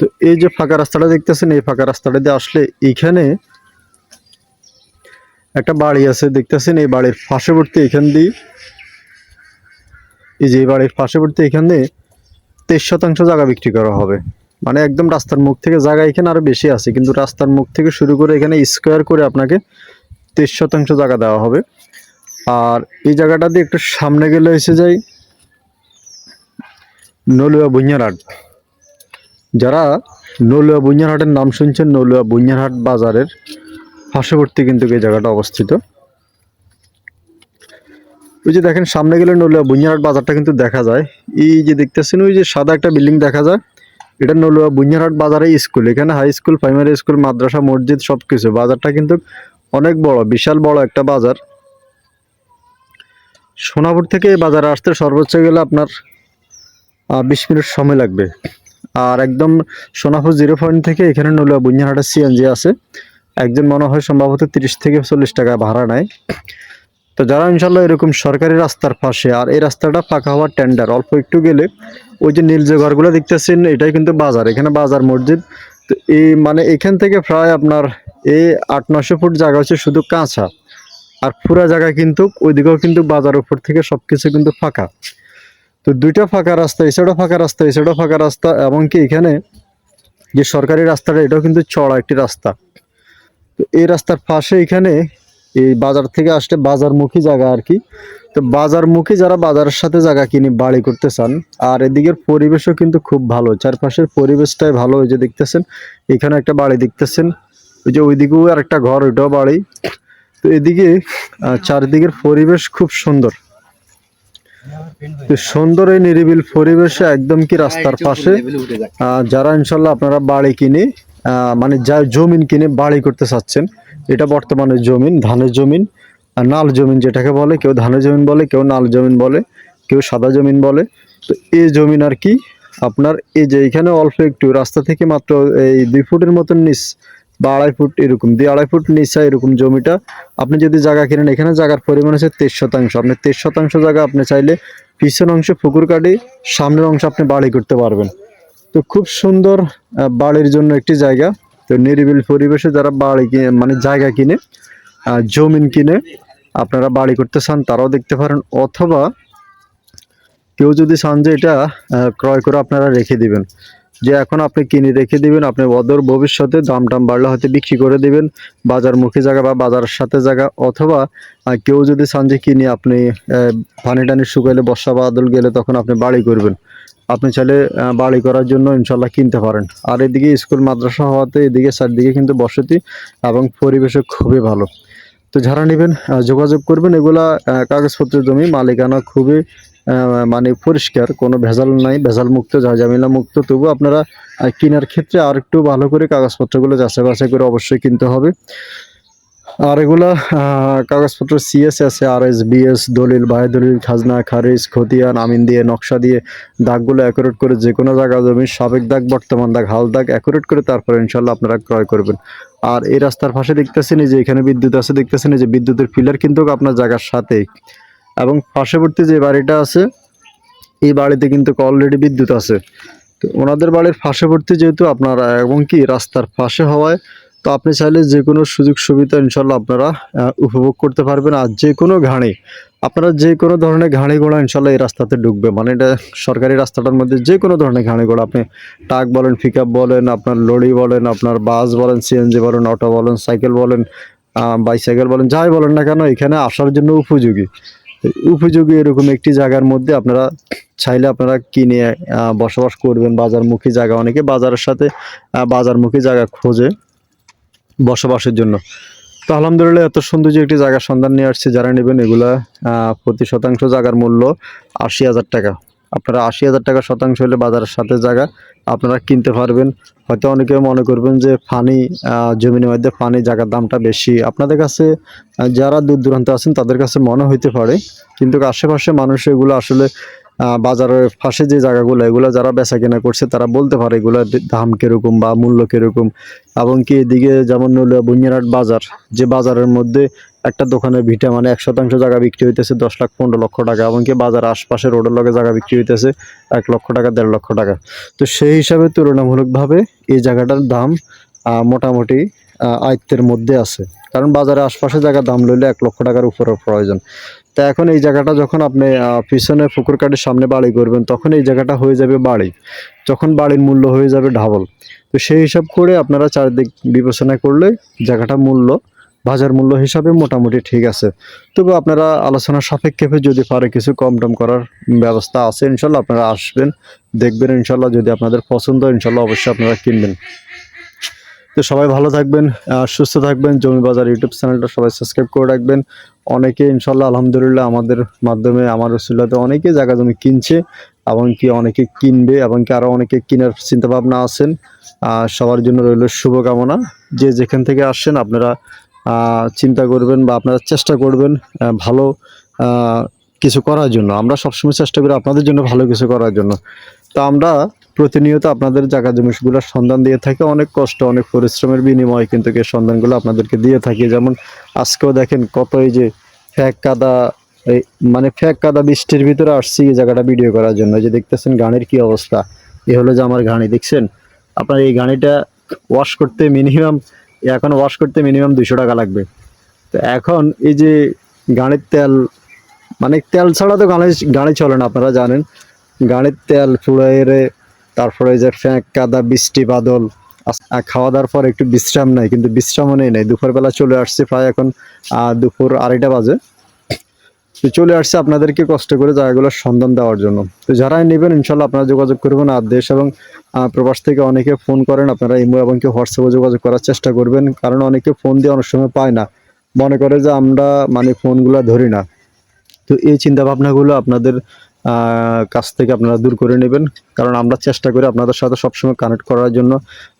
তো এই যে ফাঁকা রাস্তাটা দেখতেছেন, এই ফাঁকা রাস্তাটা দিয়ে আসলে এইখানে একটা বাড়ি আছে, দেখতেছেন এই বাড়ির পাশেবর্তী এখান দিয়ে, এই যে এই বাড়ির পাশেবর্তী এখান দিয়ে তেইশ শতাংশ জায়গা বিক্রি করা হবে। মানে একদম রাস্তার মুখ থেকে জায়গা এখানে আরও বেশি আছে, কিন্তু রাস্তার মুখ থেকে শুরু করে এখানে স্কোয়ার করে আপনাকে তেইশ শতাংশ জায়গা দেওয়া হবে। আর এই জায়গাটা দিয়ে একটু সামনে গেলে এসে যাই নলুয়া বুঞ্জারহাট যারা নলুয়া বুঞ্জারহাটের নাম শুনছেন, নলুয়া বুঞ্জারহাট বাজারের পার্শ্ববর্তী কিন্তু এই জায়গাটা অবস্থিত। ওই যে দেখেন, সামনে গেলে নলুয়া বুঞ্জারহাট বাজারটা কিন্তু দেখা যায়। এই যে দেখতেছেন, ওই যে সাদা একটা বিল্ডিং দেখা যায়। এটা নলুয়া বুঞ্জারহাট বাজারে স্কুল। এখানে হাই স্কুল, প্রাইমারি স্কুল, মাদ্রাসা, মসজিদ সব কিছু বাজারটা কিন্তু অনেক বড়, বিশাল বড় একটা বাজার। সোনাপুর থেকে এই বাজারে আসতে সর্বোচ্চ গেলে আপনার বিশ মিনিট সময় লাগবে। আর একদম সোনাপুর জিরো পয়েন্ট থেকে এখানে নলুয়া বুঞ্জারহাটের সিএনজি আছে। একজন মনে হয় সম্ভবত তিরিশ থেকে চল্লিশ টাকা ভাড়া নেয়। তো যারা ইনশাল্লাহ এরকম সরকারি রাস্তার পাশে, আর এই রাস্তাটা ফাঁকা হওয়ার টেন্ডার অল্প একটু গেলে ওই যে নীল যে ঘরগুলো দেখতেছেন, এটাই কিন্তু বাজার, এখানে বাজার, মসজিদ। তো এই মানে এখান থেকে প্রায় আপনার এই আট নশো ফুট জায়গা হচ্ছে শুধু কাঁচা। আর পুরা জায়গা কিন্তু ওইদিকেও কিন্তু বাজার উপর থেকে সবকিছু কিন্তু ফাঁকা। তো দুইটা ফাঁকা রাস্তা এই সাইডও ফাঁকা রাস্তা এই সাইডও ফাঁকা রাস্তা, এমনকি এখানে যে সরকারি রাস্তাটা, এটাও কিন্তু চড়া একটি রাস্তা। তো এই রাস্তার পাশে এখানে এই বাজার থেকে আসলে বাজারমুখী জায়গা আর কি। তো বাজারমুখী যারা বাজারের সাথে জায়গা কিনে বাড়ি করতে চান, আর এদিকের পরিবেশও কিন্তু খুব ভালো। চারপাশের পরিবেশটাই ভালো, ওই যে দেখতেছেন, এখানে একটা বাড়ি দেখতেছেন, ওই যে ওইদিকেও আর একটা ঘর, ওইটাও বাড়ি। তো এদিকে চারিদিকের পরিবেশ খুব সুন্দর। সুন্দর এই নিরিবিল পরিবেশে একদম কি রাস্তার পাশে। আহ, যারা ইনশাল্লাহ আপনারা বাড়ি কিনে আহ, মানে যা জমিন কিনে বাড়ি করতে চাচ্ছেন এটা বর্তমানে জমিন ধানের জমিন আর নাল জমিন যেটাকে বলে কেউ ধানের জমিন বলে কেউ নাল জমিন বলে কেউ সাদা জমিন বলে। তো এই জমিন আর কি আপনার এই যে এখানে অল্প একটু রাস্তা থেকে মাত্র এই দুই ফুটের মতন নিচ বা আড়াই ফুট এরকম দুই আড়াই ফুট নিচা এরকম জমিটা আপনি যদি জায়গা কিনেন এখানে জায়গার পরিমাণ হচ্ছে তেইশ শতাংশ। আপনি তেইশ শতাংশ জায়গা আপনি চাইলে পিছন অংশে পুকুর কাটি, সামনের অংশ আপনি বাড়ি করতে পারবেন। তো খুব সুন্দর বাড়ির জন্য একটি জায়গা। তো নিরিবিল পরিবেশে যারা বাড়ি মানে জায়গা কিনে জমিন কিনে আপনারা বাড়ি করতে চান, তারাও দেখতে পারেন। অথবা কেউ যদি চান যে এটা ক্রয় করে আপনারা রেখে দিবেন। যে এখন আপনি কিনে রেখে দিবেন, আপনি অদূর ভবিষ্যতে দাম টাম বাড়লে হয়তো বিক্রি করে দিবেন, বাজারমুখী জায়গা বা বাজারের সাথে জায়গা। অথবা কেউ যদি চান যে কিনে আপনি পানি টানি শুকাইলে বর্ষা বাদল গেলে তখন আপনি বাড়ি করবেন। আপনি চাইলে বাড়ি করার জন্য ইনশাল্লাহ কিনতে পারেন। আর এদিকে স্কুল, মাদ্রাসা হওয়াতে এদিকে চারদিকে কিন্তু বসতি এবং পরিবেশও খুবই ভালো। তো যারা নেবেন যোগাযোগ করবেন, এগুলা কাগজপত্রের জমি, মালিকানা খুবই মানে পরিষ্কার, কোনো ভেজাল নাই ভেজাল মুক্ত ঝামেলা মুক্ত তবু আপনারা কেনার ক্ষেত্রে আর একটু ভালো করে কাগজপত্রগুলো যাচাই বাছাই করে অবশ্যই কিনতে হবে। আর এগুলা কাগজপত্র সিএস আছে আর এস বিএস দলিল বায় দলিল খাজনা, খারিজ, খতিয়ান, আমিন দিয়ে, নকশা দিয়ে দাগগুলো অ্যাকুরেট করে যে কোনো জায়গা, জমির সাবেক দাগ, বর্তমান দাগ, হাল দাগ অ্যাকুরেট করে তারপরে ইনশাল্লাহ আপনারা ক্রয় করবেন। আর এই রাস্তার পাশে দেখতেছেন যে এখানে বিদ্যুৎ আছে, দেখতেছেন যে বিদ্যুতের পিলার কিন্তু আপনার জায়গার সাথেই। এবং পার্শ্ববর্তী যে বাড়িটা আছে, এই বাড়িতে কিন্তু অলরেডি বিদ্যুৎ আছে। তো ওনাদের বাড়ির পার্শ্ববর্তী যেহেতু আপনারা এবং কি রাস্তার পাশে হওয়ায়, তো আপনি চাইলে যে কোনো সুযোগ সুবিধা ইনশাল্লাহ আপনারা উপভোগ করতে পারবেন। আর যে কোনো ঘাড়ি আপনারা যে কোনো ধরনের ঘাড়ি ঘোড়া ইনশাল্লাহ এই রাস্তাতে ঢুকবে। মানে এটা সরকারি রাস্তাটার মধ্যে যে কোনো ধরনের ঘাড়ি ঘোড়া আপনি ট্রাক বলেন পিক বলেন, আপনার লরি বলেন, আপনার বাস বলেন সিএনজি বলেন অটো বলেন সাইকেল বলেন বাইসাইকেল বলেন, যাই বলেন না কেন, এখানে আসার জন্য উপযোগী। উপযোগী এরকম একটি জায়গার মধ্যে আপনারা চাইলে আপনারা কিনে বসবাস করবেন বাজারমুখী জায়গা। অনেকে বাজারের সাথে বাজারমুখী জায়গা খোঁজে বসবাসের জন্য। তো আলহামদুলিল্লাহ এত সুন্দর যে একটি জায়গার সন্ধান নিয়ে আসছে, যারা নেবেন এগুলা প্রতি শতাংশ জায়গার মূল্য আশি হাজার টাকা। আপনারা আশি হাজার টাকা শতাংশ হলে বাজারের সাথে জায়গা আপনারা কিনতে পারবেন। হয়তো অনেকে মনে করবেন যে ফানি আহ, জমিনের মধ্যে ফানি জায়গার দামটা বেশি। আপনাদের কাছে যারা দূর দূরান্ত আছেন তাদের কাছে মনে হইতে পারে। কিন্তু আশেপাশে মানুষ এগুলো আসলে বাজারের পাশে যে জায়গাগুলো এগুলো যারা বেচা কেনা করছে তারা বলতে পারে এগুলোর দাম কীরকম বা মূল্য কীরকম। এবং কি এদিকে যেমন হলো বুনিয়ারহাট বাজার যে বাজারের মধ্যে একটা দোকানের ভিটা মানে এক শতাংশ জায়গা বিক্রি হইতেছে দশ লাখ, পনেরো লক্ষ টাকা, এমনকি বাজার আশপাশে রোডের লগে জায়গা বিক্রি হইতেছে এক লক্ষ টাকা, দেড় লক্ষ টাকা। তো সেই হিসাবে তুলনামূলকভাবে এই জায়গাটার দাম মোটামুটি আয়ত্তের মধ্যে আছে। কারণ বাজারে আশপাশে জায়গা দাম লইলে এক লক্ষ টাকার উপরে প্রয়োজন। তা এখন এই জায়গাটা যখন আপনি পিছনে পুকুর কাটের সামনে বাড়ি করবেন, তখন এই জায়গাটা হয়ে যাবে বাড়ি। যখন বাড়ির মূল্য হয়ে যাবে ডাবল তো সেই হিসাব করে আপনারা চারদিক বিবেচনা করলে জায়গাটা মূল্য বাজার মূল্য হিসাবে মোটামুটি ঠিক আছে। তবু আপনারা আলোচনা সাপেক্ষে যদি পারে কিছু কম টম করার ব্যবস্থা আছে, ইনশাল্লাহ আপনারা আসবেন, দেখবেন ইনশাল্লাহ, যদি আপনাদের পছন্দ ইনশাল্লাহ অবশ্যই আপনারা কিনবেন। তো সবাই ভালো থাকবেন সুস্থ থাকবেন, জমি বাজার ইউটিউব চ্যানেলটা সবাই সাবস্ক্রাইব করে রাখবেন। অনেকে ইনশাল্লাহ, আলহামদুলিল্লাহ, আমাদের মাধ্যমে, আমার রসুল্লাতে অনেকে জায়গা জমি কিনছে এবং কি অনেকে কিনবে এবং কি আরও অনেকে কেনার চিন্তাভাবনা আছেন। সবার জন্য রইল শুভকামনা। যে যেখান থেকে আসছেন, আপনারা চিন্তা করবেন বা আপনারা চেষ্টা করবেন ভালো কিছু করার জন্য। আমরা সবসময় চেষ্টা করি আপনাদের জন্য ভালো কিছু করার জন্য। তো আমরা প্রতিনিয়ত আপনাদের জায়গা জমিগুলোর সন্ধান দিয়ে থাকি। অনেক কষ্ট, অনেক পরিশ্রমের বিনিময়ে কিন্তু এই সন্ধানগুলো আপনাদেরকে দিয়ে থাকি। যেমন আজকেও দেখেন কত এই যে ফ্যাক কাদা মানে ফ্যাক কাদা বৃষ্টির ভিতরে আসছি এই জায়গাটা ভিডিও করার জন্য। যে দেখতেছেন গানের কি অবস্থা। এ হলো যে আমার গাড়ি দেখছেন? আপনার এই গাড়িটা ওয়াশ করতে মিনিমাম এখন ওয়াশ করতে মিনিমাম দুশো টাকা লাগবে। তো এখন এই যে গাড়ির তেল মানে তেল ছাড়া তো গাড়ি গাড়ি চলে না, আপনারা জানেন। গাড়ির তেল ফুড়াইরে তারপরে যে ফ্যাঁক কাদা, বৃষ্টি, বাদল খাওয়া দাওয়ার পর একটু বিশ্রাম নাই কিন্তু বিশ্রামও নেই নাই। দুপুরবেলা চলে আসছে প্রায় এখন দুপুর আড়াইটা বাজে। তো চলে আসছে আপনাদেরকে কষ্ট করে জায়গাগুলোর সন্ধান দেওয়ার জন্য। তো যারাই নেবেন, ইনশাল্লাহ আপনারা যোগাযোগ করবেন আর দেশ এবং প্রবাস থেকে অনেকে ফোন করেন, আপনারা ইমো এবং কি হোয়াটসঅ্যাপে যোগাযোগ করার চেষ্টা করবেন, কারণ অনেকে ফোন দিয়ে অনেক সময় পায় না। মনে করে যে আমরা মানে ফোনগুলো ধরি না। তো এই চিন্তা ভাবনাগুলো আপনাদের কাছ থেকে আপনারা দূর করে নেবেন, কারণ আমরা চেষ্টা করি আপনাদের সাথে সবসময় কানেক্ট করার জন্য,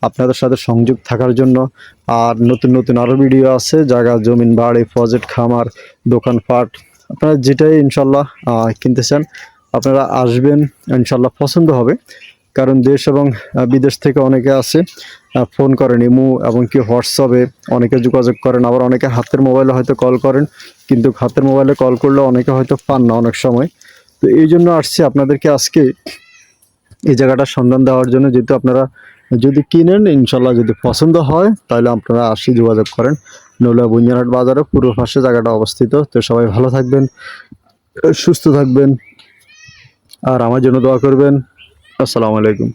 আপনাদের সাথে সংযোগ থাকার জন্য। আর নতুন নতুন আরও ভিডিও আছে, জায়গা, জমিন, বাড়ি প্রজেক্ট খামার, দোকানপাট আপনারা যেটাই ইনশাল্লাহ কিনতে চান, আপনারা আসবেন, ইনশাল্লাহ পছন্দ হবে। কারণ দেশ এবং বিদেশ থেকে অনেকে আছে ফোন করেন ইমু এবং কি হোয়াটসঅ্যাপে, অনেকে যোগাযোগ করেন, আবার অনেকে হাতের মোবাইলে হয়তো কল করেন, কিন্তু হাতের মোবাইলে কল করলে অনেকে হয়তো পান না অনেক সময়। তো এই জন্য আসছি আপনাদেরকে আজকে এই জায়গাটার সন্ধান দেওয়ার জন্য। যেহেতু আপনারা যদি কিনেন, ইনশাল্লাহ যদি পছন্দ হয়, তাহলে আপনারা আসি যোগাযোগ করেন। নৌলা বুঞ্জানহাট বাজারে পূর্ব পাশে জায়গাটা অবস্থিত। তো সবাই ভালো থাকবেন, সুস্থ থাকবেন, আর আমার জন্য দোয়া করবেন। আসসালামু আলাইকুম।